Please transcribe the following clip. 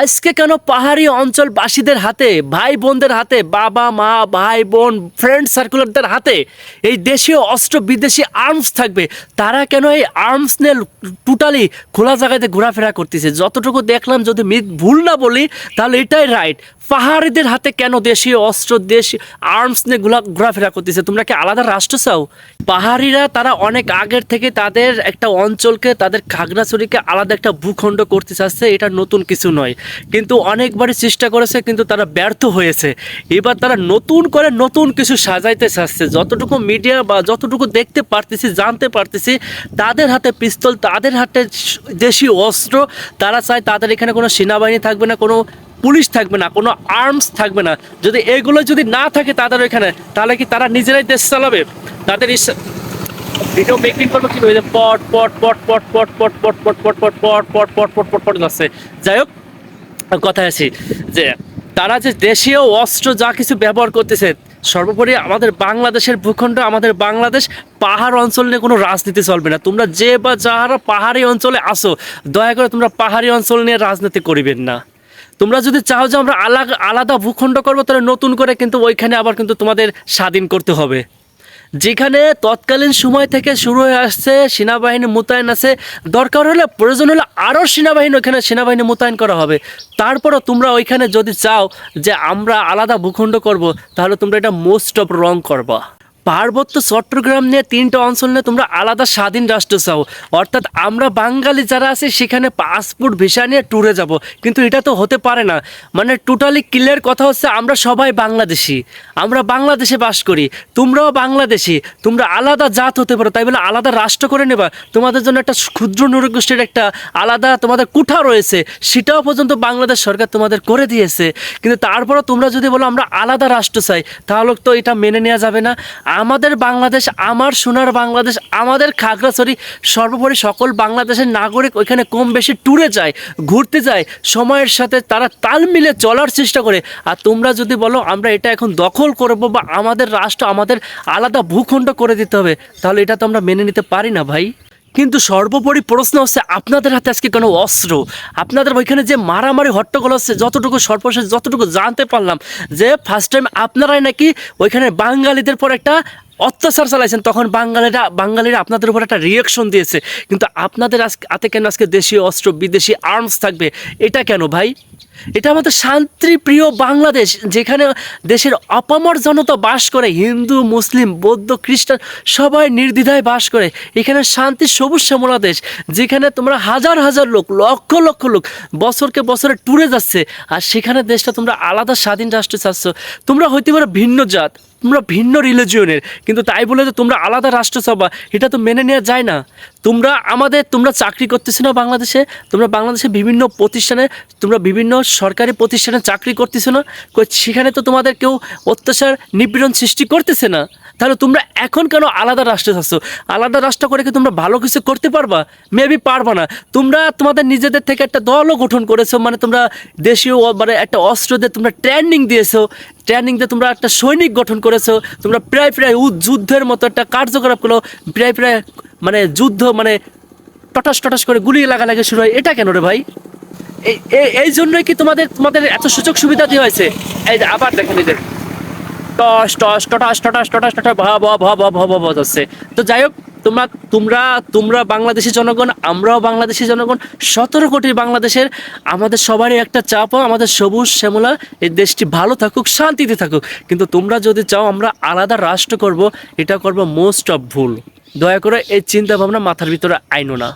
আজকে কেন পাহাড়ি অঞ্চলবাসীদের হাতে ভাই বোনদের হাতে, বাবা, মা ভাই বোন ফ্রেন্ড সার্কুলারদের হাতে এই দেশীয় অস্ত্র বিদেশি আর্মস থাকবে? তারা কেন এই আর্মস নিয়ে টোটালি খোলা জায়গাতে ঘোরাফেরা করতেছে? যতটুকু দেখলাম, যদি ভুল না বলি, তাহলে এটাই রাইট পাহাড়িদের হাতে কেন দেশীয় অস্ত্র, দেশ আর্মস নিয়ে গুলা ঘোরাফেরা করতেছে? তোমরা কি আলাদা রাষ্ট্র চাও? পাহাড়িরা তারা অনেক আগের থেকে তাদের একটা অঞ্চলকে, তাদের খাগড়াছড়িকে আলাদা একটা ভূখণ্ড করতে চাচ্ছে, এটা নতুন কিছু নয়। কিন্তু অনেকবারই চেষ্টা করেছে, কিন্তু তারা ব্যর্থ হয়েছে। এবার তারা নতুন করে নতুন কিছু সাজাইতে চাচ্ছে। যতটুকু মিডিয়া বা যতটুকু দেখতে পারতেছি, জানতে পারতেছি, তাদের হাতে পিস্তল, তাদের হাতে দেশি অস্ত্র, তারা চায় তাদের এখানে কোনো সেনাবাহিনী থাকবে না, কোনো পুলিশ থাকবে না কোনো আর্মস থাকবে না যদি এগুলো যদি না থাকে তাদের ওইখানে তাহলে কি তারা নিজেরাই দেশ চালাবে তাদের ভিডিও মেকিং করব কি হয়ে পট পট পট পট পট পট পট পট পট পট পট পট পট পট পট পট যাচ্ছে যাই হোক কথায় আছি যে তারা যে দেশীয় অস্ত্র যা কিছু ব্যবহার করতেছে সর্বোপরি আমাদের বাংলাদেশের ভূখণ্ড আমাদের বাংলাদেশ পাহাড় অঞ্চল নিয়ে কোনো রাজনীতি চলবে না তোমরা যে বা যাহারা পাহাড়ি অঞ্চলে আসো দয়া করে তোমরা পাহাড়ি অঞ্চল নিয়ে রাজনীতি করিবেন না তোমরা যদি চাও যে আমরা আলাদা আলাদা ভূখণ্ড করব, তাহলে নতুন করে কিন্তু ওইখানে আবার কিন্তু তোমাদের স্বাধীন করতে হবে। যেখানে তৎকালীন সময় থেকে শুরু হয়ে আসছে সেনাবাহিনী মোতায়েন আছে, দরকার হলে প্রয়োজন হলে আরও সেনাবাহিনী ওইখানে সেনাবাহিনী মোতায়েন করা হবে। তারপরও তোমরা ওইখানে যদি চাও যে আমরা আলাদা ভূখণ্ড করব, তাহলে তোমরা এটা মোস্ট অফ রং করবা। পার্বত্য চট্টগ্রাম নিয়ে তিনটা অঞ্চল নিয়ে তোমরা আলাদা স্বাধীন রাষ্ট্র চাও। অর্থাৎ আমরা বাঙালি যারা আছি, সেখানে পাসপোর্ট ভিসা নিয়ে ট্যুরে যাব। কিন্তু এটা তো হতে পারে না। মানে টোটালি ক্লিয়ার কথা হচ্ছে, আমরা সবাই বাংলাদেশি। আমরা বাংলাদেশে বাস করি। তোমরাও বাংলাদেশি। তোমরা আলাদা জাত হতে পারো। তাই বলে আলাদা রাষ্ট্র করে নেবা। তোমাদের জন্য একটা ক্ষুদ্র নৃগোষ্ঠীর একটা আলাদা তোমাদের কুঠা রয়েছে। সেটাও পর্যন্ত বাংলাদেশ সরকার তোমাদের করে দিয়েছে। কিন্তু তারপরও তোমরা যদি বলো আমরা আলাদা রাষ্ট্র চাই, তাহলে তো এটা মেনে নেওয়া যাবে না। আমাদের বাংলাদেশ, আমার সোনার বাংলাদেশ, আমাদের খাগড়াছড়ি, সর্বোপরি সকল বাংলাদেশের নাগরিক ওইখানে কম বেশি ট্যুরে যায়, ঘুরতে যায়, সময়ের সাথে তারা তাল মিলে চলার চেষ্টা করে। আর তোমরা যদি বলো, আমরা এটা এখন দখল করব বা আমাদের রাষ্ট্র আমাদের আলাদা ভূখণ্ড করে দিতে হবে, তাহলে এটা তো আমরা মেনে নিতে পারি না ভাই। কিন্তু সর্বোপরি প্রশ্ন হচ্ছে, আপনাদের হাতে আজকে কোনো অস্ত্র? আপনাদের ওইখানে যে মারামারি হট্টগোল হচ্ছে, যতটুকু সর্বশেষ, যতটুকু জানতে পারলাম, যে ফার্স্ট টাইম আপনারাই নাকি ওইখানে বাঙালিদের পর একটা অত্যাচার চালাইছেন, তখন বাঙালিরা বাঙালিরা আপনাদের উপর একটা রিয়াকশন দিয়েছে। কিন্তু আপনাদের আজকে হাতে কেন আজকে দেশীয় অস্ত্র, বিদেশি আর্মস থাকবে? এটা কেন ভাই? এটা আমাদের শান্তিপ্রিয় বাংলাদেশ, যেখানে দেশের অপামর জনতা বাস করে, হিন্দু, মুসলিম, বৌদ্ধ, খ্রিস্টান, সবাই নির্দ্বিধায় বাস করে। এখানে শান্তি সবুজ শ্যামলা দেশ, যেখানে তোমরা হাজার হাজার লোক, লক্ষ লক্ষ লোক বছরকে বছরে ট্যুরে যাচ্ছে। আর সেখানে দেশটা তোমরা আলাদা স্বাধীন রাষ্ট্র চাচ্ছ। তোমরা হইতে পারো ভিন্ন জাত। তোমরা ভিন্ন রিলিজিয়নের। কিন্তু তাই বলে যে তোমরা আলাদা রাষ্ট্রসভা, এটা তো মেনে নেওয়া যায় না। তোমরা আমাদের, তোমরা চাকরি করতেছো না বাংলাদেশে, তোমরা বাংলাদেশে বিভিন্ন প্রতিষ্ঠানে, তোমরা বিভিন্ন সরকারি প্রতিষ্ঠানে চাকরি করতেছো না সেখানে তো তোমাদের কেউ অত্যাচার, নিপীড়ন সৃষ্টি করতেছে না। তাহলে তোমরা এখন কেন আলাদা রাষ্ট্রে থাকছো আলাদা রাষ্ট্র করে কি তোমরা ভালো কিছু করতে পারবা? মেবি পারবা না। তোমরা তোমাদের নিজেদের থেকে একটা দলও গঠন করেছ মানে তোমরা দেশীয় মানে একটা অস্ত্র দিয়ে তোমরা ট্রেনিং দিয়েছ। ট্রেনিং দিয়ে তোমরা একটা সৈনিক গঠন করেছ। তোমরা প্রায় প্রায় যুদ্ধের মতো একটা কার্যকলাপ করল প্রায় প্রায় মানে যুদ্ধ মানে টটাস টটাস করে গুলি লাগালাগি শুরু হয়। এটা কেন রে ভাই? এই এই- জন্যই কি তোমাদের তোমাদের এত সুযোগ সুবিধা দেওয়া হয়েছে? এই যে আবার দেখেন যে ভা তো যাই হোক, তোমরা তোমরা তোমরা বাংলাদেশি জনগণ, আমরাও বাংলাদেশি জনগণ, সতেরো কোটি বাংলাদেশের আমাদের সবারই একটা চাপও আমাদের সবুজ শ্যামলা, এই দেশটি ভালো থাকুক, শান্তিতে থাকুক। কিন্তু তোমরা যদি চাও আমরা আলাদা রাষ্ট্র করব, এটা করব মোস্ট অফ ভুল। দয়া করে এই চিন্তা ভাবনা মাথার ভিতরে আইনো না।